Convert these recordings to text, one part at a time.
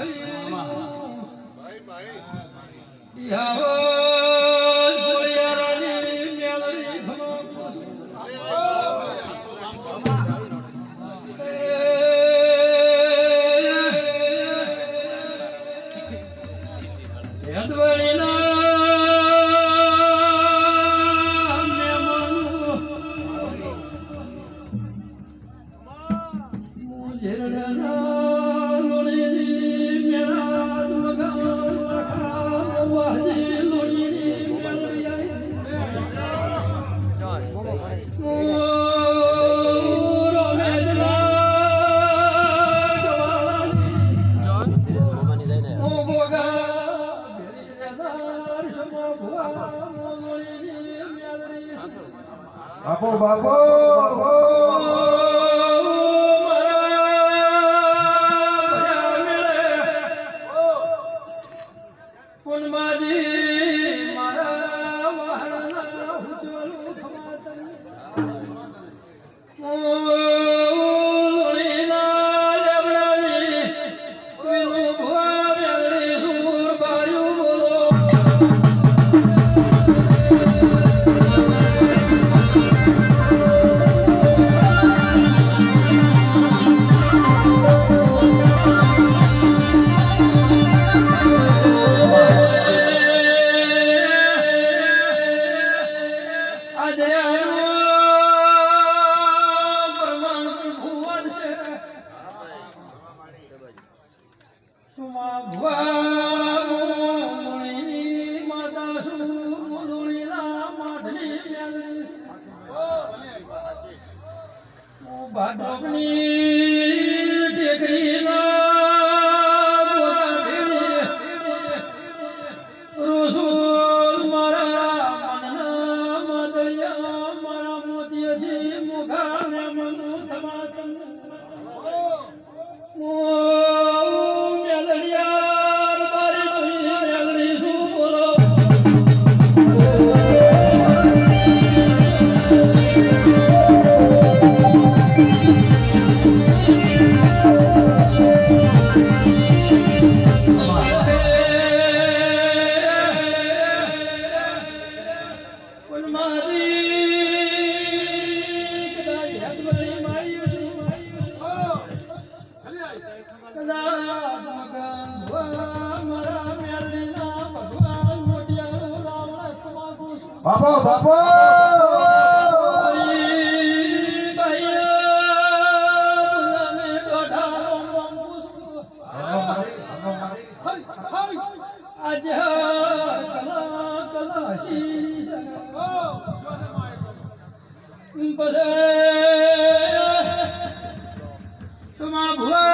भाई भाई भाई બાપો. બાપો બાપો બાપો! તમારા ભુવા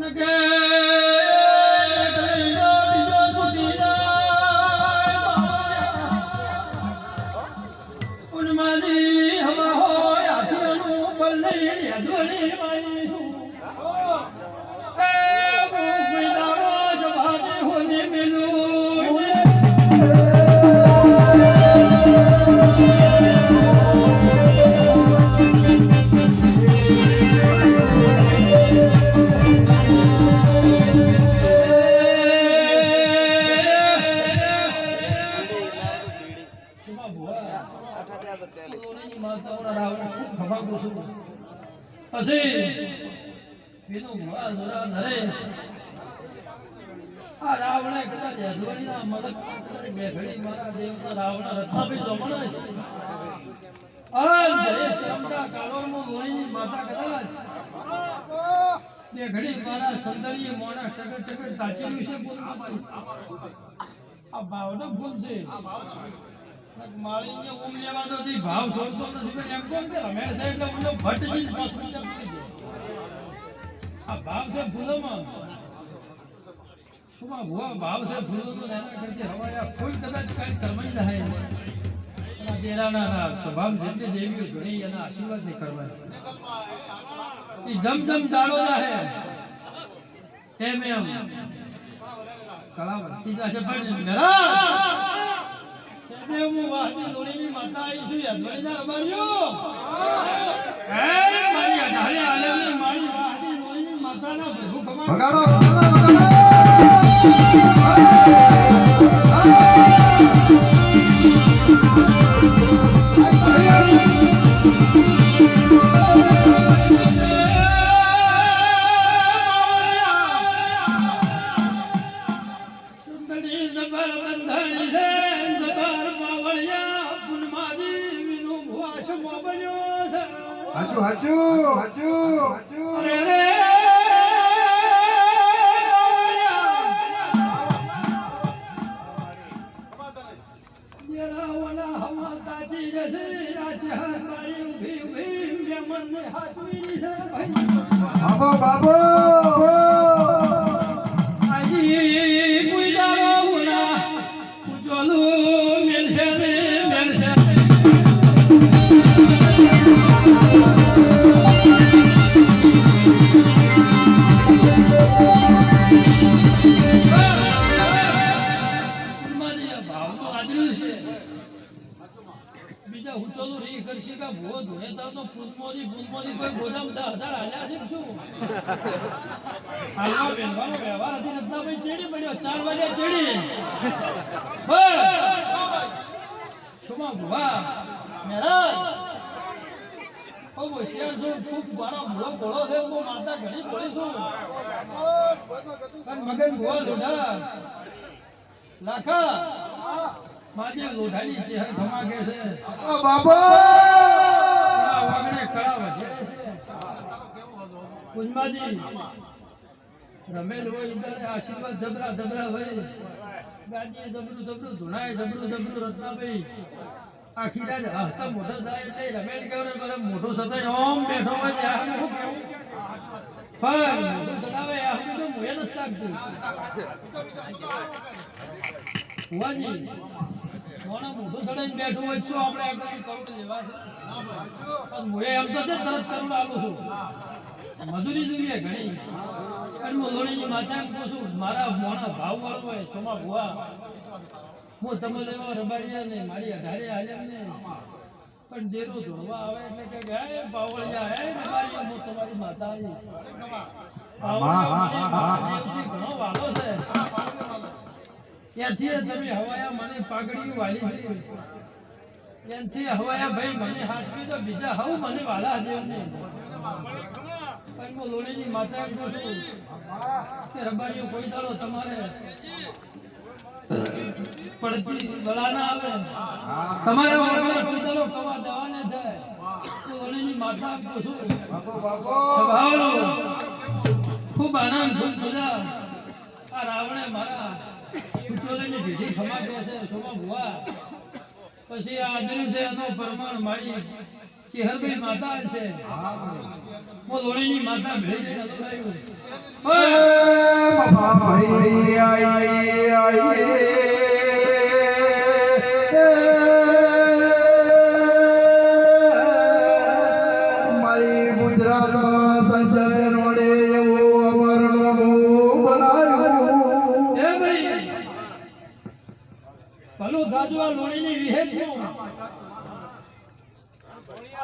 نڳالهي ويٺي ڏا پيڏا પછી આ રાવણે કદાચ રાવણ આ જયેશ રમતા કાલોરમાં લોણીની માતા કદાચ બે મારા સંદડીએ મોણા ટગર ટગર તાચેલું વિશે બોલમાં આ ભાવના ભૂલ છે. માળીને ઊંઘ લેવાનો નથી, ભાવ છોડતો નથી, એમ કેમ કે રમેશ એટલે ઊંડો ભટ્ટજી જ પાછું વિચાર કરી દે. આ કળા વધતી જશે પણ તે હું વાહની માતા આવી છું યજ્ઞના રબારીઓ હે. મારી અઢારે આલમની મારી વાહની લોણીની માતાના પ્રભુ ખમા વગાડો ભુવાશ મોબલ્યો છે હાજુ હાજુ હાજુ હાજુ રે માવળિયા ઓલા બીજા ચાલુ રહી કરશે કે ભૂવો ધોળે તો પૂનમોદી પૂનમોદી કોઈ ગોદામ દા હજાર હાલ્યા છે શું? હાલમાં બેનવાનો વ્યવહાર હતી રત્નાભાઈ ચેડી પડ્યો, ચાર વાગે ચેડી. શુમા ભુવા? મેરા ઓ હોશિયાર છું, ખૂબ મારો ભૂલો ભોળો છે હું માતા ઘણી ભોળી છું. પણ મગન ભુવા લાખા! માજી લોઢાની ચહેર ધમાકે છે. ઓ બાબો વાગણે કળા વધે છે. કુંજમાજી રમેલ હોય ઇન્દ્રને આશીર્વાદ જબરા જબરા હોય. ગાંધીએ જબરું જબરું ધુણાએ જબરું જબરું રત્નાભાઈ આખી રાત હસતા મોઢો થાય એટલે રમેલ કહેવાય ને બધા મોઢો સતાય ઓમ બેઠો હોય પણ મોઢું સતાવે આ હું તો મોએ નથી લાગતું. ભુવાજી મોણા મોઢું સડાઈને બેઠું હોય શું આપણે આગળ કરોડ લેવા છે? પણ હું એમ તો છે તરત કરોડ આપું છું. મજૂરી જોઈએ ઘણી. પણ હું લોણીની માતા એમ કહું છું મારા મોણા ભાવ વાળો હોય સોમા ભુવા. હું તમે લેવા રબાડિયા ને મારી અઢારે હાલ્યા ને. પણ જેરું ધોળવા આવે એટલે કે હે બાવળિયા હે રબાડિયા હું તમારી માતા આવી. ઘણો વાલો છે. ત્યાંથી તમે હવાયા મને પાઘડી વાળી છે. ત્યાંથી હવાયા ભાઈ, મને હાથવી તો બીજા હવ મને વાલા દેવને પણ હું લોણીની માતા એમ કે રબારીઓ, કોઈ દાડો તમારે પડતી બળા ના આવે. તમારે વાળા કોઈ દાડો કવા દવાને થાય તો લોણીની માતા એમ કહું છું ખૂબ આનંદ ખૂબ મજા આ રાવણે મારા કુચોલીની ભેટી ખમા દે છે શોભા ભુવા પછી આ આદર્યું છે એનો પરમાણ મારી ચેહરભાઈ માતા છે હું ધોળીની માતા ભેળી જઈને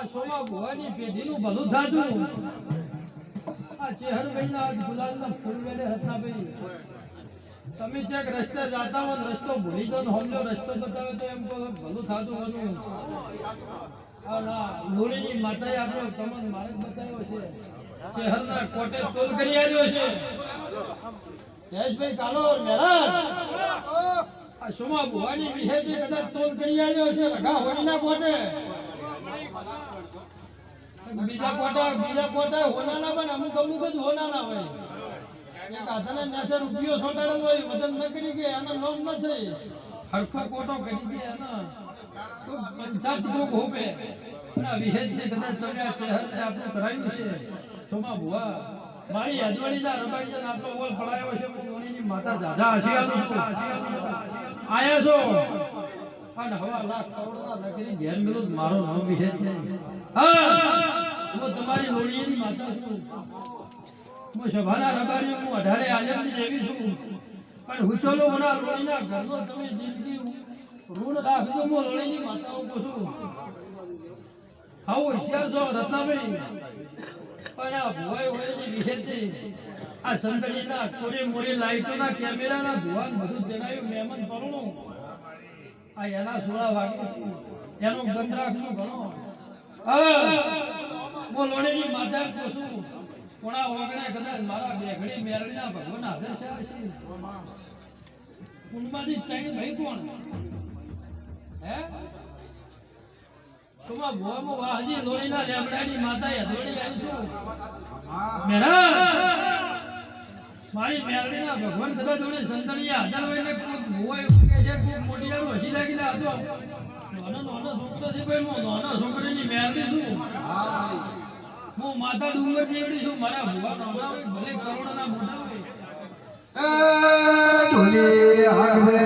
આ સોમા ભુવાની પેઢીનું ભલું થાતું. આ ચેહરભાઈના આજ ગુલાલના ફૂલ વેલે હતા ભાઈ. તમે ચેક રસ્તે જાતા હો રસ્તો ભૂલી તો હોમલો રસ્તો બતાવે તો એમ કહો ભલું થાતું બનવું આ માતાએ આપણો તમને માર્ગ બતાવ્યો છે. ચેહરના કોટે તોલ કરી આવ્યો છે. જયેશભાઈ કાલો મેળા આ સોમા ભુવાની વિહેજે કદાચ તોલ કરી આવ્યો છે, રઘા હોળીના કોટે. બીજા કોટા બીજા કોટા હોનાના પણ અમુક અમુક જ હોનાના હોય. એક આધાને નેસે રૂપિયો છોટાડો હોય વજન ન કરી ગયા એનો નોમ ન થઈ હરખો કોટો કરી દે એનો તો પંચાત કો હોપે. ના વિહેજ ને કદાચ તમે આ ચહેરને આપણે કરાયું છે. સોમા ભુવા, મારી અજવાળીના રબાઈજન આપણો ઓલ પડાયો છે ઓણીની માતા જાજા આશીર્વાદ આયા છો. અને હવા લાખ કરોડના નગરી ઘેર મેલું મારો નામ વિહેજ નહીં હા. હું તમારી હું? સભાના રબારી હું અઢારે આલમની દેવી છું. પણ હુચોલો હોના લોહીના ઘરનો તમે જિંદગી ઋણ રાખજો હોશિયાર છો રત્નાભાઈ પણ આ ભુવાઈ હોયની વિશેષથી આ સંગડીના કોરે મોરે લાઈટોના કેમેરાના ભુવાન બધું જણાયું આ એના સોળા વાગે છે. એનો ગંધરાક્ષનું ઘણો લોણીની માતા કોશું કોણા ઓગણે કદાચ મારા બેઘડી મેરડીના ભગવાન હાજર છે. આ કુંડમાંથી ત્રણ ભાઈ કોણ? હે? સુમા ભુવામાં વાહજી લોણીના લેમડાની માતા યધોડી આવીશું મેરા! મારી મેરડીના ભગવાન કદાચ જોડે સંતણીયા હાજર હોય ને કોઈક ભુવાય કે છે કોઈક મોટિયાનું હસી લાગીને હતો. નાનો નાનો છોકરો છે ભાઈ, હું નાના છોકરીની હું માતા ડુંગર છું મારા ભૂવા ભલે હોય. એ ઢોલી હાકદે